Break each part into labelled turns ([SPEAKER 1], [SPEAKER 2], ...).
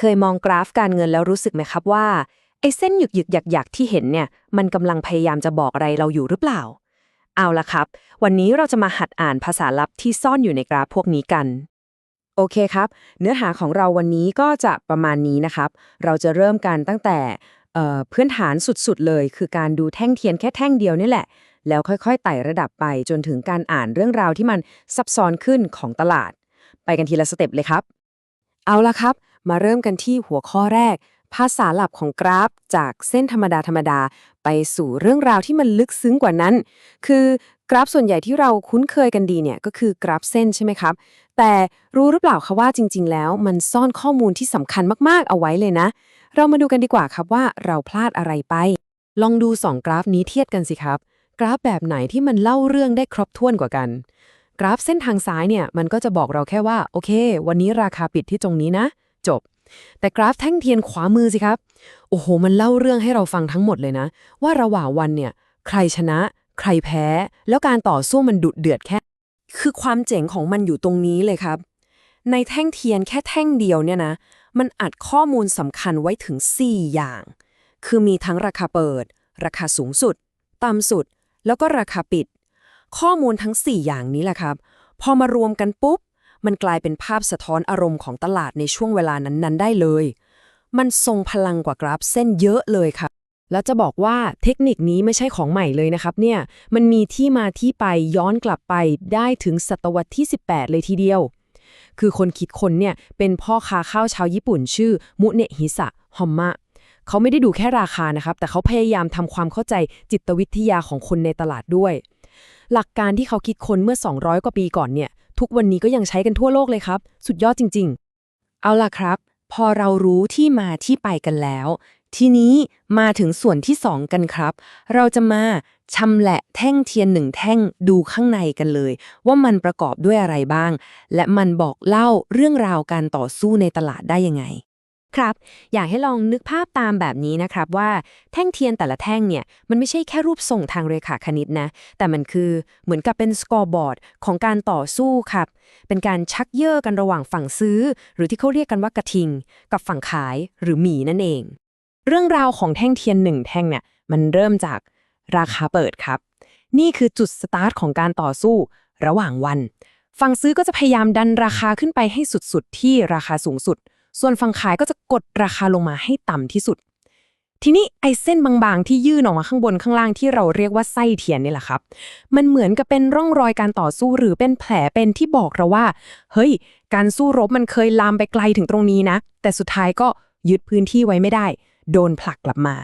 [SPEAKER 1] เคยมองกราฟการเงินแล้วรู้สึกไหมครับว่าไอ้เส้นหยึกหยึกหยักหยักที่เห็นเนี่ยมันกำลังพยายามจะบอกอะไรเราอยู่หรือเปล่า เอาละครับ วันนี้เราจะมาหัดอ่านภาษาลับที่ซ่อนอยู่ในกราฟพวกนี้กัน โอเคครับ เนื้อหาของเราวันนี้ก็จะประมาณนี้นะครับ เราจะเริ่มกันตั้งแต่เพื้นฐานสุดๆเลย คือการดูแท่งเทียนแค่แท่งเดียวนี่แหละ แล้วค่อยๆไต่ระดับไปจนถึงการอ่านเรื่องราวที่มันซับซ้อนขึ้นของตลาด ไปกันทีละสเต็ปเลยครับ เอาละครับ มาเริ่มกันที่หัวข้อแรก ภาษาหลับของกราฟจากเส้นธรรมดาธรรมดา ไปสู่เรื่องราวที่มันลึกซึ้งกว่านั้น คือกราฟส่วนใหญ่ที่เราคุ้นเคยกันดีเนี่ยก็คือกราฟเส้นใช่ไหมครับ แต่รู้หรือเปล่าคะว่าจริง ๆ แล้วมันซ่อนข้อมูลที่สำคัญมากๆเอาไว้เลยนะ เรามาดูกันดีกว่าครับว่าเราพลาดอะไรไป ลองดูสองกราฟนี้เทียบกันสิครับ กราฟแบบไหนที่มันเล่าเรื่องได้ครบถ้วนกว่ากัน กราฟเส้นทางซ้ายเนี่ยมันก็จะบอกเราแค่ว่าโอเค วันนี้ราคาปิดที่ตรงนี้นะ จบ แต่กราฟแท่งเทียนขวามือสิครับ โอ้โห มันเล่าเรื่องให้เราฟังทั้งหมดเลยนะ ว่าระหว่างวันเนี่ย ใครชนะ ใครแพ้ แล้วการต่อสู้มันดุเดือดแค่ คือความเจ๋งของมันอยู่ตรงนี้เลยครับ ในแท่งเทียนแค่แท่งเดียวเนี่ยนะ มันอัดข้อมูลสำคัญไว้ถึง 4 อย่าง คือมีทั้งราคาเปิด ราคาสูงสุด ต่ำสุด แล้วก็ราคาปิด ข้อมูลทั้ง 4 อย่างนี้แหละครับ พอมารวมกันปุ๊บ มันกลายเป็นภาพสะท้อนอารมณ์ของตลาดในช่วงเวลานั้นๆ ได้เลย มันทรงพลังกว่ากราฟเส้นเยอะเลยครับแล้วจะบอกว่าเทคนิคนี้ไม่ใช่ของใหม่เลยนะครับเนี่ย มันมีที่มาที่ไปย้อนกลับไปได้ถึงศตวรรษที่ 18 เลยทีเดียว คือคนคิดคนเนี่ยเป็นพ่อค้าข้าวชาวญี่ปุ่น ชื่อมุเนะฮิสะฮอมมะเขาไม่ได้ดูแค่ราคานะครับ แต่เขาพยายามทำความเข้าใจจิตวิทยาของคนในตลาดด้วย หลักการที่เขาคิดค้นเมื่อ 200 กว่าปีก่อนเนี่ย ทุกวันนี้ก็ยังใช้กันทั่วโลกเลยครับ สุดยอดจริง ๆ เอาล่ะครับ พอเรารู้ที่มาที่ไปกันแล้ว ทีนี้มาถึงส่วนที่2กันครับ เราจะมาชำแหละแท่งเทียนหนึ่งแท่งดูข้างในกันเลย ว่ามันประกอบด้วยอะไรบ้าง และมันบอกเล่าเรื่องราวการต่อสู้ในตลาดได้ยังไง ครับ อยากให้ลองนึกภาพตามแบบนี้นะครับว่าแท่งเทียนแต่ละแท่งเนี่ย มันไม่ใช่แค่รูปทรงทางเรขาคณิตนะ แต่มันคือเหมือนกับเป็นสกอร์บอร์ดของการต่อสู้ครับ เป็นการชักเย่อกันระหว่างฝั่งซื้อ หรือที่เขาเรียกกันว่ากระทิง กับฝั่งขายหรือหมีนั่นเอง เรื่องราวของแท่งเทียนหนึ่งแท่งเนี่ยมันเริ่มจากราคาเปิดครับ นี่คือจุดสตาร์ทของการต่อสู้ระหว่างวัน ฝั่งซื้อก็จะพยายามดันราคาขึ้นไปให้สุดๆ ที่ราคาสูงสุด ส่วนฝั่งขายก็จะกดราคาลงมาให้ต่ำที่สุด ทีนี้ไอ้เส้นบางๆ ที่ยื่นออกมาข้างบนข้างล่างที่เราเรียกว่าไส้เทียนนี่แหละครับ มันเหมือนกับเป็นร่องรอยการต่อสู้หรือเป็นแผลเป็นที่บอกเราว่า เฮ้ย การสู้รบมันเคยลามไปไกลถึงตรงนี้นะ แต่สุดท้ายก็ยึดพื้นที่ไว้ไม่ได้ โดนผลักกลับมา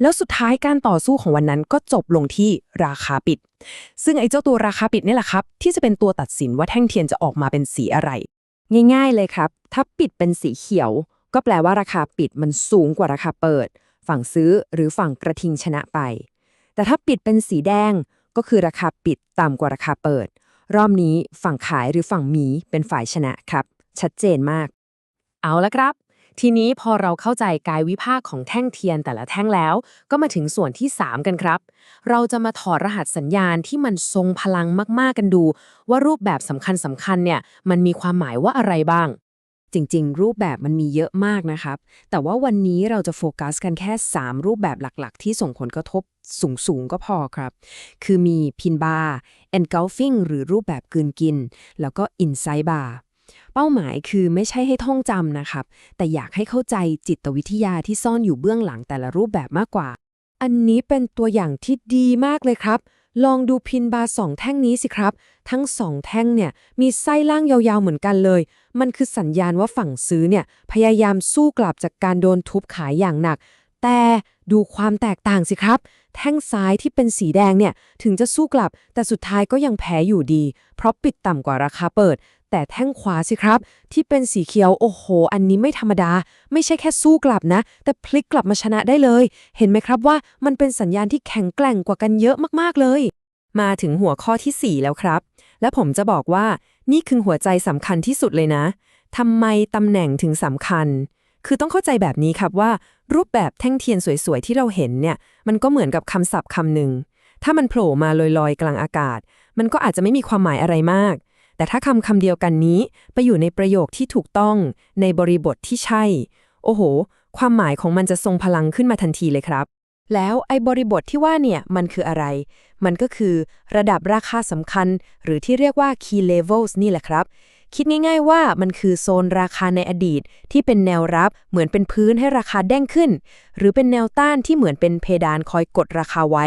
[SPEAKER 1] แล้วสุดท้ายการต่อสู้ของวันนั้นก็จบลงที่ราคาปิด ซึ่งไอ้เจ้าตัวราคาปิดนี่แหละครับ ที่จะเป็นตัวตัดสินว่าแท่งเทียนจะออกมาเป็นสีอะไร ง่ายๆเลยครับ ถ้าปิดเป็นสีเขียว ก็แปลว่าราคาปิดมันสูงกว่าราคาเปิด ฝั่งซื้อหรือฝั่งกระทิงชนะไป แต่ถ้าปิดเป็นสีแดงก็คือราคาปิดต่ำกว่าราคาเปิด รอบนี้ฝั่งขายหรือฝั่งหมีเป็นฝ่ายชนะครับ ชัดเจนมาก เอาละครับ ทีนี้พอเราเข้าใจกายวิภาคของแท่งเทียนแต่ละแท่งแล้ว ก็มาถึงส่วนที่ 3 กันครับ เราจะมาถอดรหัสสัญญาณที่มันทรงพลังมาก ๆ กันดู ว่ารูปแบบสำคัญสำคัญๆเนี่ย มันมีความหมายว่าอะไรบ้าง จริง ๆ รูปแบบมันมีเยอะมากนะครับ แต่ว่าวันนี้เราจะโฟกัสกันแค่ 3 รูปแบบหลัก ๆ ที่ส่งผลกระทบสูงๆก็พอครับ คือมีพินบาร์ engulfing หรือรูปแบบกืนกิน แล้วก็ inside bar เป้าหมายคือไม่ใช่ให้ท่องจำนะครับ แต่อยากให้เข้าใจจิตวิทยาที่ซ่อนอยู่เบื้องหลังแต่ละรูปแบบมากกว่า อันนี้เป็นตัวอย่างที่ดีมากเลยครับ ลองดูพินบาร์สองแท่งนี้สิครับ ทั้งสองแท่งเนี่ยมีไส้ล่างยาวๆเหมือนกันเลย มันคือสัญญาณว่าฝั่งซื้อเนี่ยพยายามสู้กลับจากการโดนทุบขายอย่างหนัก แต่ดูความแตกต่างสิครับ แท่งซ้ายที่เป็นสีแดงเนี่ย ถึงจะสู้กลับ แต่สุดท้ายก็ยังแพ้อยู่ดี เพราะปิดต่ำกว่าราคาเปิด แต่แท่งขวาสิครับ ที่เป็นสีเขียวโอ้โห อันนี้ไม่ธรรมดา ไม่ใช่แค่สู้กลับนะ แต่พลิกกลับมาชนะได้เลย เห็นไหมครับว่ามันเป็นสัญญาณที่แข็งแกร่งกว่ากันเยอะมากๆเลย มาถึงหัวข้อที่ 4 แล้วครับ และผมจะบอกว่านี่คือหัวใจสำคัญที่สุดเลยนะทำไมตำแหน่งถึงสำคัญ คือต้องเข้าใจแบบนี้ครับว่า รูปแบบแท่งเทียนสวยๆที่เราเห็นเนี่ย มันก็เหมือนกับคำศัพท์คำหนึ่งถ้ามันโผล่มาลอยๆ กลางอากาศ มันก็อาจจะไม่มีความหมายอะไรมาก แต่ถ้าคำคำเดียวกันนี้ไปอยู่ในประโยคที่ถูกต้อง ในบริบทที่ใช่ โอ้โห ความหมายของมันจะทรงพลังขึ้นมาทันทีเลยครับ แล้วไอ้บริบทที่ว่าเนี่ยมันคืออะไร มันก็คือระดับราคาสำคัญ หรือที่เรียกว่า key levels นี่แหละครับ คิดง่ายๆว่ามันคือโซนราคาในอดีต ที่เป็นแนวรับเหมือนเป็นพื้นให้ราคาเด้งขึ้น หรือเป็นแนวต้านที่เหมือนเป็นเพดานคอยกดราคาไว้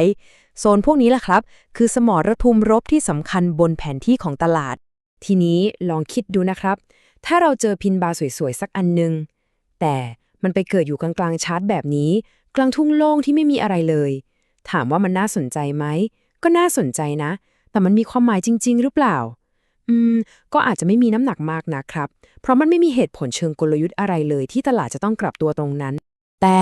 [SPEAKER 1] โซนพวกนี้แหละครับ คือสมรภูมิรบที่สำคัญบนแผนที่ของตลาด ทีนี้ลองคิดดูนะครับ ถ้าเราเจอพินบาร์สวยๆ สักอันหนึงแต่มันไปเกิดอยู่กลางๆชาร์ตแบบนี้ กลางทุ่งโล่งที่ไม่มีอะไรเลย ถามว่ามันน่าสนใจไหม ก็น่าสนใจนะ แต่มันมีความหมายจริง ๆ หรือเปล่า อืม ก็อาจจะไม่มีน้ำหนักมากนะครับ เพราะมันไม่มีเหตุผลเชิงกลยุทธ์อะไรเลย ที่ตลาดจะต้องกลับตัวตรงนั้น แต่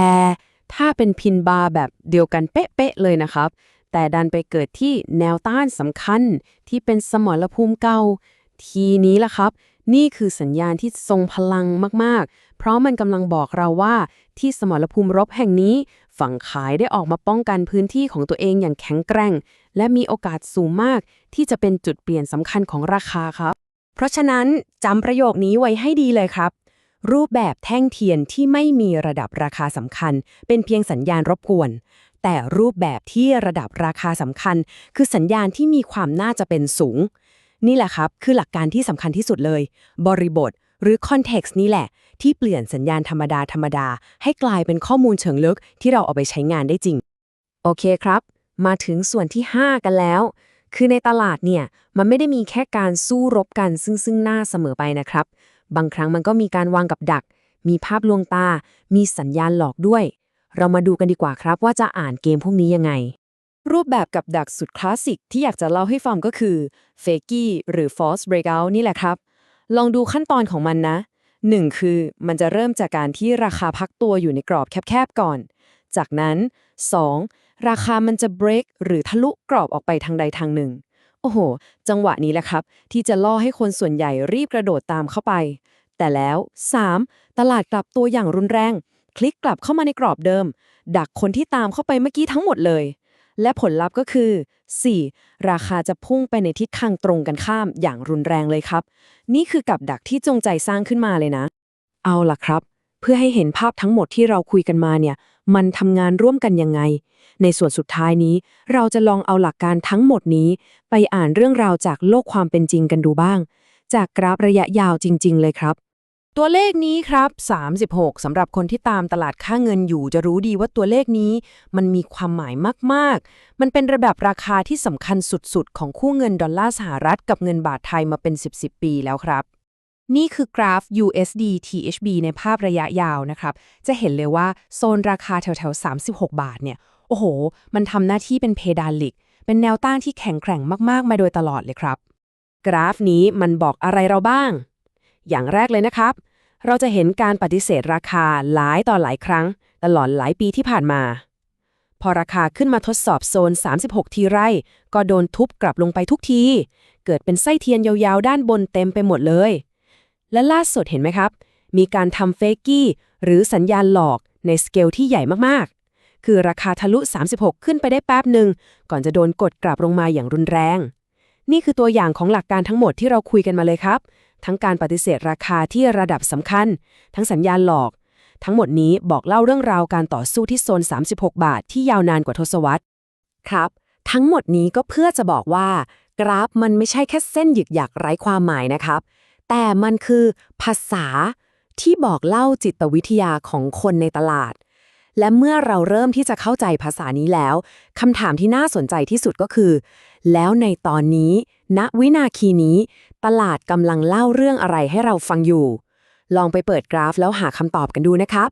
[SPEAKER 1] ถ้าเป็นพินบาร์แบบเดียวกันเป๊ะๆเลยนะครับ แต่ดันไปเกิดที่แนวต้านสำคัญที่เป็นสมรภูมิเก่า ทีนี้ล่ะครับ นี่คือสัญญาณที่ทรงพลังมากๆ เพราะมันกำลังบอกเราว่า ที่สมรภูมิรบแห่งนี้ ฝั่งขายได้ออกมาป้องกันพื้นที่ของตัวเองอย่างแข็งแกร่ง และมีโอกาสสูงมาก ที่จะเป็นจุดเปลี่ยนสำคัญของราคาครับ เพราะฉะนั้นจำประโยคนี้ไว้ให้ดีเลยครับ รูปแบบแท่งเทียนที่ไม่มีระดับราคาสำคัญ เป็นเพียงสัญญาณรบกวนแต่รูปแบบที่ระดับราคาสำคัญ คือสัญญาณที่มีความน่าจะเป็นสูง นี่แหละครับ คือหลักการที่สำคัญที่สุดเลย บริบท หรือคอนเท็กซ์นี่แหละ ที่เปลี่ยนสัญญาณธรรมดาธรรมดา ให้กลายเป็นข้อมูลเชิงลึกที่เราเอาไปใช้งานได้จริง โอเคครับ มาถึงส่วนที่ 5 กันแล้ว คือในตลาดเนี่ย มันไม่ได้มีแค่การสู้รบกันซึ่งซึ่งหน้าเสมอไปนะครับ บางครั้งมันก็มีการวางกับดัก มีภาพลวงตา มีสัญญาณหลอกด้วย เรามาดูกันดีกว่าครับว่าจะอ่านเกมพวกนี้ยังไง รูปแบบกับดักสุดคลาสสิกที่อยากจะเล่าให้ฟังก็คือ f a k e หรือ false breakout นี่แหละครับ ลองดูขั้นตอนของมันนะ 1. คือมันจะเริ่มจากการที่ราคาพักตัวอยู่ในกรอบแคบๆก่อน จากนั้น 2. ราคามันจะ break หรือทะลุกรอบออกไปทางใดทางหนึ่ง โอ้โห จังหวะนี้แหละครับ ที่จะล่อให้คนส่วนใหญ่รีบกระโดดตามเข้าไป แต่แล้ว 3. ตลาดกลับตัวอย่างรุนแรง คลิกกลับเข้ามาในกรอบเดิม ดักคนที่ตามเข้าไปเมื่อกี้ทั้งหมดเลย และผลลัพธ์ก็คือ 4. ราคาจะพุ่งไปในทิศทางตรงกันข้ามอย่างรุนแรงเลยครับ นี่คือกับดักที่จงใจสร้างขึ้นมาเลยนะ เอาล่ะครับ เพื่อให้เห็นภาพทั้งหมดที่เราคุยกันมาเนี่ย มันทำงานร่วมกันยังไง ในส่วนสุดท้ายนี้ เราจะลองเอาหลักการทั้งหมดนี้ ไปอ่านเรื่องราวจากโลกความเป็นจริงกันดูบ้าง จากกราฟระยะยาวจริง ๆ เลยครับ ตัวเลขนี้ครับ 36สำหรับคนที่ตามตลาดค่าเงินอยู่จะรู้ดีว่าตัวเลขนี้มันมีความหมายมาก ๆ มันเป็นระดับราคาที่สำคัญสุด ๆ ของคู่เงินดอลลาร์สหรัฐกับเงินบาทไทยมาเป็น 10ๆปีแล้วครับ นี่คือกราฟ USD THB ในภาพระยะยาวนะครับ จะเห็นเลยว่าโซนราคาแถวๆ 36 บาทเนี่ย โอ้โห มันทำหน้าที่เป็นเพดานหลิก เป็นแนวต้านที่แข็งแกร่งมากๆ มาโดยตลอดเลยครับ กราฟนี้มันบอกอะไรเราบ้าง อย่างแรกเลยนะครับ เราจะเห็นการปฏิเสธราคาหลายต่อหลายครั้ง ตลอดหลายปีที่ผ่านมา พอราคาขึ้นมาทดสอบโซน 36 ทีไรก็โดนทุบกลับลงไปทุกที เกิดเป็นไส้เทียนยาวๆ ด้านบนเต็มไปหมดเลย และล่าสุดเห็นไหมครับ มีการทำเฟกกี้หรือสัญญาณหลอกในสเกลที่ใหญ่มากๆ คือราคาทะลุ 36 ขึ้นไปได้แป๊บหนึ่งก่อนจะโดนกดกลับลงมาอย่างรุนแรง นี่คือตัวอย่างของหลักการทั้งหมดที่เราคุยกันมาเลยครับ ทั้งการปฏิเสธราคาที่ระดับสำคัญ ทั้งสัญญาณหลอก ทั้งหมดนี้บอกเล่าเรื่องราวการต่อสู้ที่โซน 36 บาทที่ยาวนานกว่าทศวรรษ ครับ ทั้งหมดนี้ก็เพื่อจะบอกว่า กราฟมันไม่ใช่แค่เส้นหยึกหยักไร้ความหมายนะครับ แต่มันคือภาษาที่บอกเล่าจิตวิทยาของคนในตลาด และเมื่อเราเริ่มที่จะเข้าใจภาษานี้แล้วคำถามที่น่าสนใจที่สุดก็คือ แล้วในตอนนี้ ณวินาทีนี้ ตลาดกำลังเล่าเรื่องอะไรให้เราฟังอยู่ ลองไปเปิดกราฟแล้วหาคำตอบกันดูนะครับ